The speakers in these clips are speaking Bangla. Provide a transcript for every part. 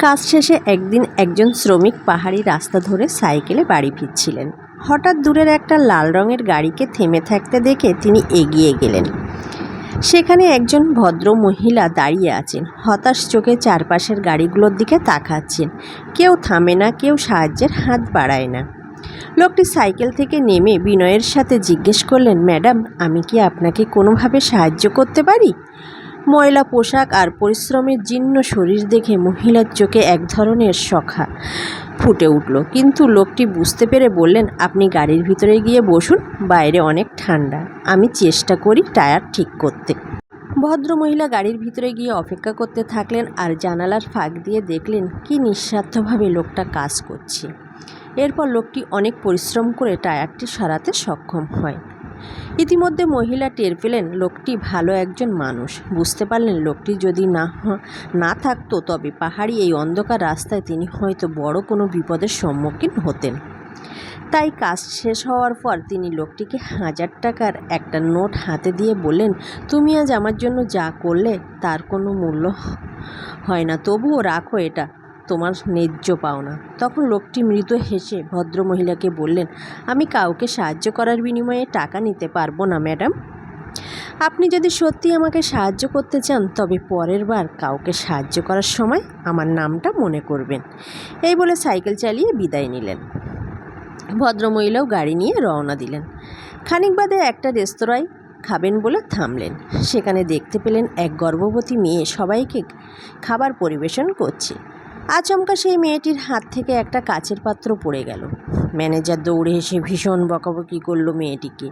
কাজ শেষে একদিন একজন শ্রমিক পাহাড়ি রাস্তা ধরে সাইকেলে বাড়ি ফিরছিলেন। হঠাৎ দূরের একটা লাল রঙের গাড়িকে থেমে থাকতে দেখে তিনি এগিয়ে গেলেন। সেখানে একজন ভদ্র মহিলা দাঁড়িয়ে আছেন। হতাশ চোখে চারপাশের গাড়িগুলোর দিকে তাকাচ্ছেন। কেউ থামে না, কেউ সাহায্যের হাত বাড়ায় না। লোকটি সাইকেল থেকে নেমে বিনয়ের সাথে জিজ্ঞেস করলেন, ম্যাডাম, আমি কি আপনাকে কোনোভাবে সাহায্য করতে পারি? ময়লা পোশাক আর পরিশ্রমের জীর্ণ শরীর দেখে মহিলার চোখে এক ধরনের শখা ফুটে উঠল। কিন্তু লোকটি বুঝতে পেরে বললেন, আপনি গাড়ির ভিতরে গিয়ে বসুন, বাইরে অনেক ঠান্ডা। আমি চেষ্টা করি টায়ার ঠিক করতে। ভদ্রমহিলা গাড়ির ভিতরে গিয়ে অপেক্ষা করতে থাকলেন আর জানালার ফাঁক দিয়ে দেখলেন কি নিঃস্বার্থভাবে লোকটা কাজ করছে। এরপর লোকটি অনেক পরিশ্রম করে টায়ারটি সরাতে সক্ষম হয়। ইতিমধ্যে মহিলা টের পেলেন লোকটি ভালো একজন মানুষ। বুঝতে পারলেন লোকটি যদি না না থাকতো তবে পাহাড়ি এই অন্ধকার রাস্তায় তিনি হয়তো বড় কোনো বিপদের সম্মুখীন হতেন। তাই কাজ শেষ হওয়ার পর তিনি লোকটিকে হাজার টাকার একটা নোট হাতে দিয়ে বললেন, তুমি আজ আমার জন্য যা করলে তার কোনো মূল্য হয় না। তবুও রাখো এটা। তোমার ন্যায্য পাওনা তখন লোকটি মৃদু হেসে ভদ্রমহিলাকে বললেন, আমি কাউকে সাহায্য করার বিনিময়ে টাকা নিতে পারব না, ম্যাডাম। আপনি যদি সত্যি আমাকে সাহায্য করতে চান, তবে পরের বার কাউকে সাহায্য করার সময় আমার নামটা মনে করবেন। এই বলে সাইকেল চালিয়ে বিদায় নিলেন। ভদ্রমহিলাও গাড়ি নিয়ে রওনা দিলেন। খানিক বাদে একটা রেস্তোরাঁয় খাবেন বলে থামলেন। সেখানে দেখতে পেলেন এক গর্ভবতী মেয়ে সবাইকে খাবার পরিবেশন করছে। আচমকা সেই মেয়েটির হাত থেকে একটা কাচের পাত্র পড়ে গেল। ম্যানেজার দৌড়ে এসে ভীষণ বকাবকি করল মেয়েটিকে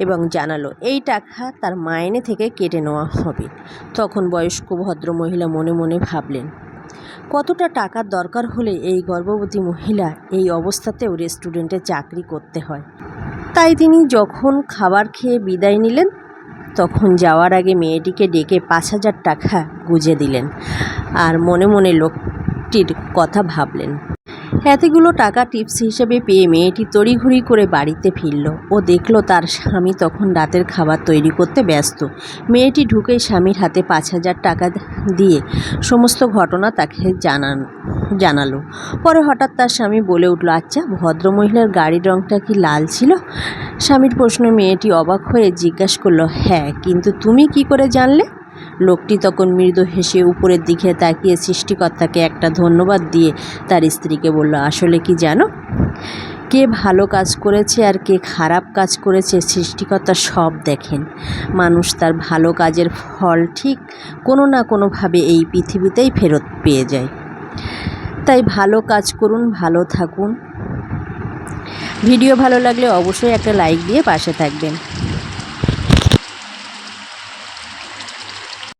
এবং জানালো, এই টাকা তার মাইনে থেকে কেটে নেওয়া হবে। তখন বয়স্ক ভদ্রমহিলা মনে মনে ভাবলেন, কতটা টাকার দরকার হলে এই গর্ভবতী মহিলা এই অবস্থাতেও রেস্টুরেন্টে চাকরি করতে হয়? তাই তিনি যখন খাবার খেয়ে বিদায় নিলেন, তখন যাওয়ার আগে মেয়েটিকে ডেকে পাঁচ হাজার টাকা গুজে দিলেন। আর মনে মনে লোকটির কথা ভাবলেন। এতগুলো টাকা টিপস হিসেবে পেয়ে মেয়েটি তড়িঘড়ি করে বাড়িতে ফিরল। ও দেখল তার স্বামী তখন রাতের খাবার তৈরি করতে ব্যস্ত। মেয়েটি ঢুকেই স্বামীর হাতে পাঁচ হাজার টাকা দিয়ে সমস্ত ঘটনা তাকে জানান জানালো। পরে হঠাৎ তার স্বামী বলে উঠল আচ্ছা ভদ্রমহিলার গাড়ির রঙটা কি লাল ছিল? স্বামীর প্রশ্নে মেয়েটি অবাক হয়ে জিজ্ঞাসা করল হ্যাঁ কিন্তু তুমি কি করে জানলে? লোকটি তখন মৃদু হেসে উপরের দিকে তাকিয়ে সৃষ্টিকর্তাকে একটা ধন্যবাদ দিয়ে তার স্ত্রীকে বলল, আসলে কি জানো? কে ভালো কাজ করেছে আর কে খারাপ কাজ করেছে সৃষ্টিকর্তা সব দেখেন। মানুষ তার ভালো কাজের ফল ঠিক কোনো না কোনোভাবে এই পৃথিবীতেই ফেরত পেয়ে যায়। তাই ভালো কাজ করুন, ভালো থাকুন। ভিডিও ভালো লাগলে অবশ্যই একটা লাইক দিয়ে পাশে থাকবেন।